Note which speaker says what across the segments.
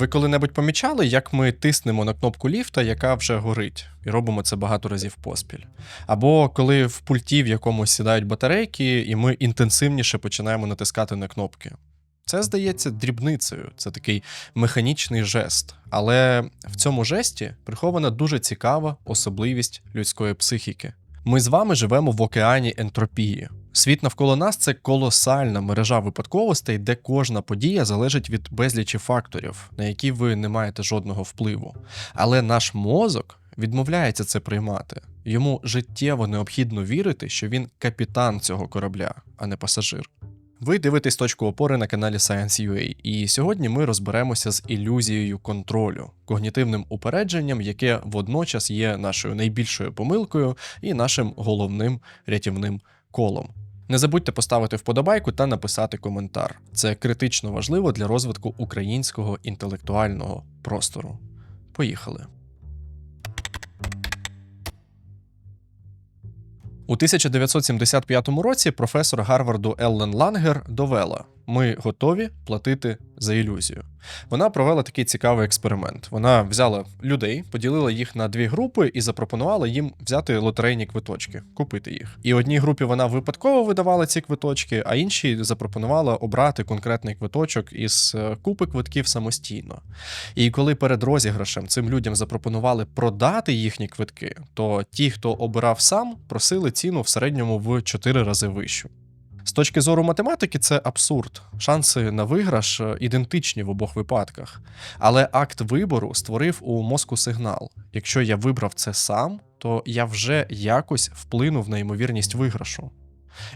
Speaker 1: Ви коли-небудь помічали, як ми тиснемо на кнопку ліфта, яка вже горить, і робимо це багато разів поспіль. Або коли в пульті в якомусь сідають батарейки, і ми інтенсивніше починаємо натискати на кнопки. Це здається дрібницею, це такий механічний жест. Але в цьому жесті прихована дуже цікава особливість людської психіки. Ми з вами живемо в океані ентропії. Світ навколо нас це колосальна мережа випадковостей, де кожна подія залежить від безлічі факторів, на які ви не маєте жодного впливу. Але наш мозок відмовляється це приймати. Йому життєво необхідно вірити, що він капітан цього корабля, а не пасажир. Ви дивитесь точку опори на каналі Science.ua, і сьогодні ми розберемося з ілюзією контролю, когнітивним упередженням, яке водночас є нашою найбільшою помилкою і нашим головним рятівним колом. Не забудьте поставити вподобайку та написати коментар. Це критично важливо для розвитку українського інтелектуального простору. Поїхали. У 1975 році професор Гарварду Еллен Лангер довела: ми готові платити за ілюзію. Вона провела такий цікавий експеримент. Вона взяла людей, поділила їх на дві групи і запропонувала їм взяти лотерейні квиточки, купити їх. І одній групі вона випадково видавала ці квиточки, а іншій запропонувала обрати конкретний квиточок із е, купи квитків самостійно. І коли перед розіграшем цим людям запропонували продати їхні квитки, то ті, хто обирав сам, просили ціну в середньому в 4 рази вищу. Точки зору математики, це абсурд. Шанси на виграш е, ідентичні в обох випадках. Але акт вибору створив у мозку сигнал: якщо я вибрав це сам, то я вже якось вплинув на ймовірність виграшу.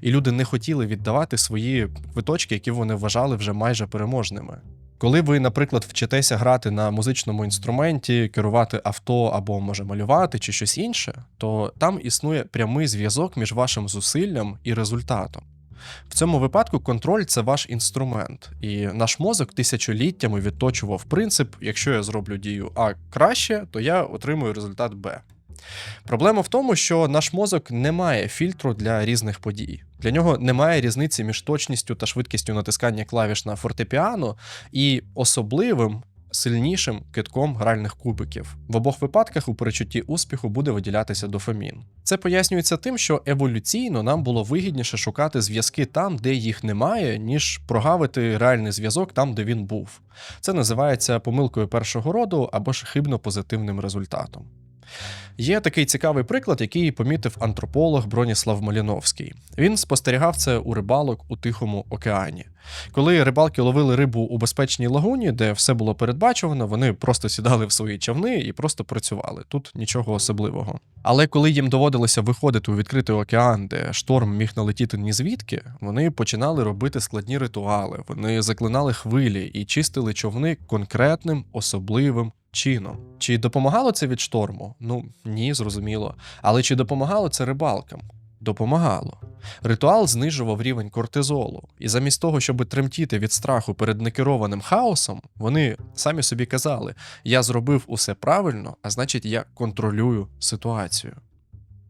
Speaker 1: І люди не хотіли віддавати свої квиточки, які вони вважали вже майже переможними. Коли ви, наприклад, вчитеся грати на музичному інструменті, керувати авто або може малювати чи щось інше, то там існує прямий зв'язок між вашим зусиллям і результатом. В цьому випадку контроль це ваш інструмент, і наш мозок тисячоліттями відточував принцип: якщо я зроблю дію А краще, то я отримую результат Б. Проблема в тому, що наш мозок не має фільтру для різних подій. Для нього немає різниці між точністю та швидкістю натискання клавіш на фортепіано і особливим сильнішим китком гральних кубиків. В обох випадках у перечутті успіху буде виділятися дофамін. Це пояснюється тим, що еволюційно нам було вигідніше шукати зв'язки там, де їх немає, ніж прогавити реальний зв'язок там, де він був. Це називається помилкою першого роду або ж хибно позитивним результатом. Є такий цікавий приклад, який помітив антрополог Броніслав Маліновський. Він спостерігав це у рибалок у Тихому океані. Коли рибалки ловили рибу у безпечній лагуні, де все було передбачувано, вони просто сідали в свої човни і просто працювали. Тут нічого особливого. Але коли їм доводилося виходити у відкритий океан, де шторм міг налетіти ні звідки, вони починали робити складні ритуали. Вони заклинали хвилі і чистили човни конкретним особливим чином. Чи допомагало це від шторму? Ну ні, зрозуміло. Але чи допомагало це рибалкам? Допомагало. Ритуал знижував рівень кортизолу, і замість того, щоб тремтіти від страху перед некерованим хаосом, вони самі собі казали: я зробив усе правильно, а значить, я контролюю ситуацію.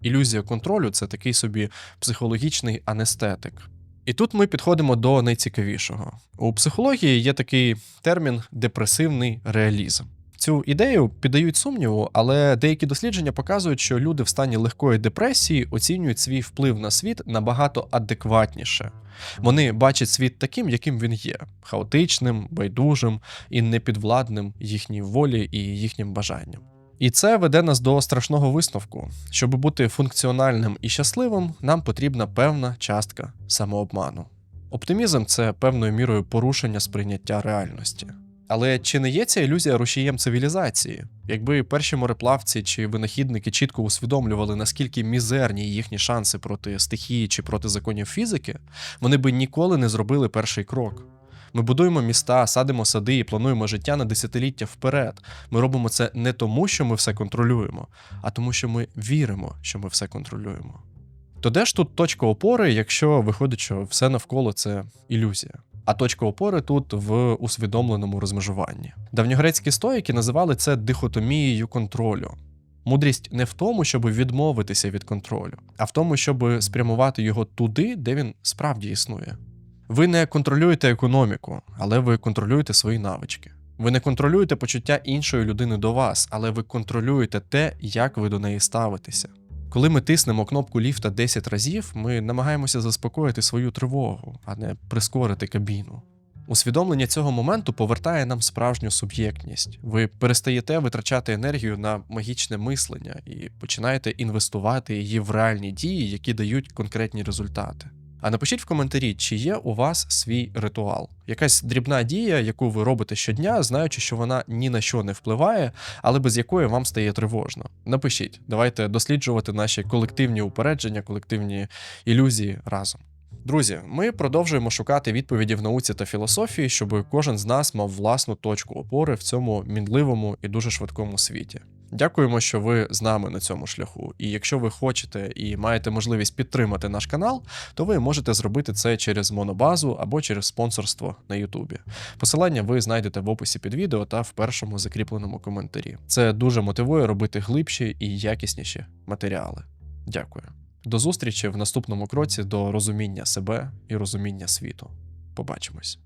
Speaker 1: Ілюзія контролю це такий собі психологічний анестетик. І тут ми підходимо до найцікавішого. У психології є такий термін депресивний реалізм. Цю ідею піддають сумніву, але деякі дослідження показують, що люди в стані легкої депресії оцінюють свій вплив на світ набагато адекватніше. Вони бачать світ таким, яким він є: хаотичним, байдужим і непідвладним їхній волі і їхнім бажанням. І це веде нас до страшного висновку. Щоб бути функціональним і щасливим, нам потрібна певна частка самообману. Оптимізм це певною мірою порушення сприйняття реальності. Але чи не є ця ілюзія рушієм цивілізації? Якби перші мореплавці чи винахідники чітко усвідомлювали, наскільки мізерні їхні шанси проти стихії чи проти законів фізики, вони би ніколи не зробили перший крок. Ми будуємо міста, садимо сади і плануємо життя на десятиліття вперед. Ми робимо це не тому, що ми все контролюємо, а тому, що ми віримо, що ми все контролюємо. То де ж тут точка опори, якщо виходить, що все навколо це ілюзія? А точка опори тут в усвідомленому розмежуванні. Давньогрецькі стоїки називали це дихотомією контролю. Мудрість не в тому, щоб відмовитися від контролю, а в тому, щоб спрямувати його туди, де він справді існує. Ви не контролюєте економіку, але ви контролюєте свої навички. Ви не контролюєте почуття іншої людини до вас, але ви контролюєте те, як ви до неї ставитеся. Коли ми тиснемо кнопку ліфта 10 разів, ми намагаємося заспокоїти свою тривогу, а не прискорити кабіну. Усвідомлення цього моменту повертає нам справжню суб'єктність. Ви перестаєте витрачати енергію на магічне мислення і починаєте інвестувати її в реальні дії, які дають конкретні результати. А напишіть в коментарі, чи є у вас свій ритуал, якась дрібна дія, яку ви робите щодня, знаючи, що вона ні на що не впливає, але без якої вам стає тривожно. Напишіть, давайте досліджувати наші колективні упередження, колективні ілюзії разом. Друзі, ми продовжуємо шукати відповіді в науці та філософії, щоб кожен з нас мав власну точку опори в цьому мінливому і дуже швидкому світі. Дякуємо, що ви з нами на цьому шляху. І якщо ви хочете і маєте можливість підтримати наш канал, то ви можете зробити це через монобазу або через спонсорство на Ютубі. Посилання ви знайдете в описі під відео та в першому закріпленому коментарі. Це дуже мотивує робити глибші і якісніші матеріали. Дякую. До зустрічі в наступному кроці до розуміння себе і розуміння світу. Побачимось.